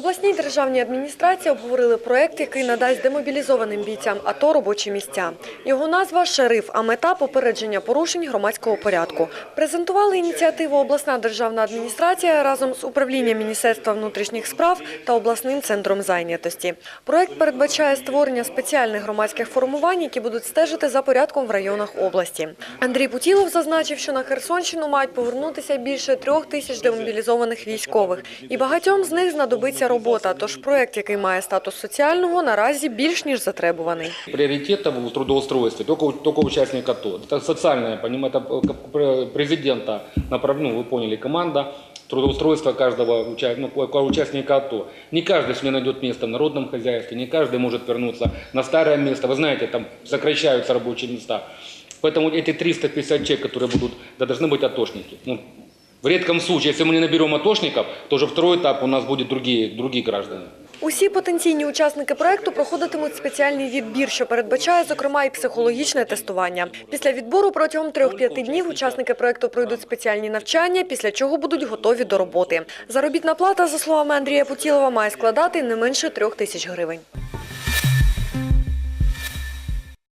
обласній державній адміністрації обговорили проект, який надасть демобілізованим бійцям АТО робочі місця. Його назва «Шериф», а мета – попередження порушень громадського порядку. Презентували ініціативу обласна державна адміністрація разом з управлінням Міністерства внутрішніх справ та обласним центром зайнятості. Проект передбачає створення спеціальних громадських формувань, які будуть стежити за порядком в районах області. Андрій Путілов зазначив, що на Херсонщину мають повернутися більше трьох тисяч демобілізованих військових. І багатьом з них знадобиться робота, тож проект, який має статус соціального, наразі більш ніж затребуваний. Приоритетом в трудоустройстве только, у- только участник АТО. Это социальное, понимаете, это как пр- президента, направ- ну, вы поняли, команда трудоустройства каждого уча- ну, ко- ко- участника АТО. Не каждый себе найдет место в народном хозяйстве, не каждый может вернуться на старое место. Вы знаете, там сокращаются рабочие места. Поэтому эти 350 человек, которые будут, да, должны быть атошники. Ну, в редком случае, если мы не наберем атошников, то уже второй этап у нас будет другие, другие граждане. Усі потенційні учасники проекту проходитимуть спеціальний відбір, що передбачає, зокрема, і психологічне тестування. Після відбору протягом трьох-п'яти днів учасники проекту пройдуть спеціальні навчання, після чого будуть готові до роботи. Заробітна плата, за словами Андрія Путілова, має складати не менше трьох тисяч гривень.